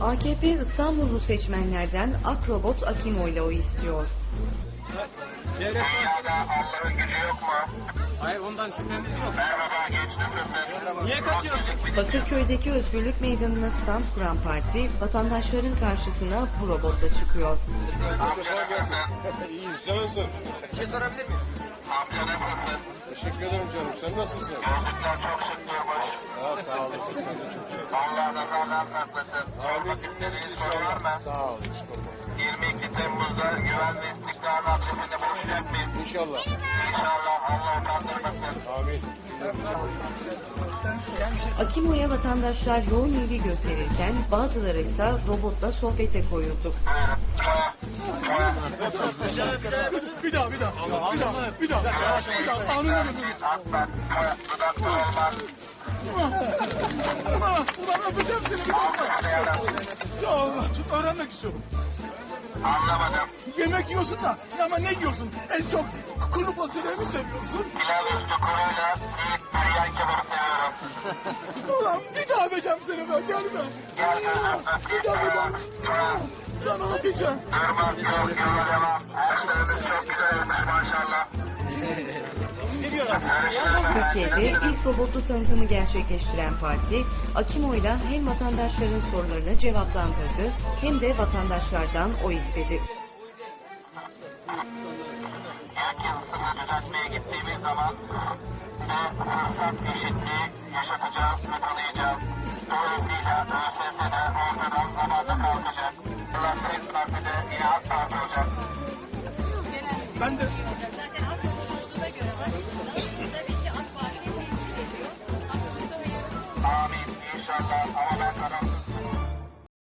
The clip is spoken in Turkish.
AKP İstanbullu seçmenlerden Akrobot Akimo ile oy istiyor. Devlet Dünyada Allah'ın gücü yok mu? Hayır ondan şüphemiz yok. Merhaba genç nasılsın? Niye kaçıyorsun? Bakırköy'deki Özgürlük Meydanı'na stand kuran parti vatandaşların karşısına bu robotla çıkıyor. Amca nasılsın? İyiyim, sen nasılsın? Bir şey sorabilir miyim? Amca nasılsın? Teşekkür ederim canım, sen nasılsın? Gözlükler çok şık durmuş. Ha, sağ olasın, sen de çok şükür. Allah nazardan saklasın. Amin. Sormak istediğin soru var mı? Sağ ol, hiç korkma. 22 Temmuz'da güven ve istikrar adresinde buluşacak mıyız? İnşallah. İnşallah Allah utandırmasın. Amin. Akimo'ya vatandaşlar yoğun ilgi gösterirken bazıları ise robotla sohbete koyuldu. Bir daha, bir daha. Bir daha, bir daha. Bir daha, olmaz. Ulan öpeceğim seni, bir dakika. Ya Allah, öğrenmek istiyorum. Anlamadım. Yemek yiyorsun da, ama ne yiyorsun? En çok kuru fasulye mi seviyorsun? Pilav üstü kuruyla ilk büryan kebabı seviyorum. Ulan bir daha öpeceğim seni ben, gelme. Gel gözüm Bir daha bak. Sana öpeceğim. Durma, yola devam. Türkiye'de ilk robotlu tanıtımı gerçekleştiren parti, Akimo ile hem vatandaşların sorularını cevaplandırdı hem de vatandaşlardan oy istedi. Yazısını düzeltmeye gittiğimiz zaman ve fırsat eşitliği yaşatacağız ve tanıyacağız. Dolayısıyla ÖSS'de ortadan zamanda kalkacak. Ses Parti'de yine Parti olacak. Ben de Gracias.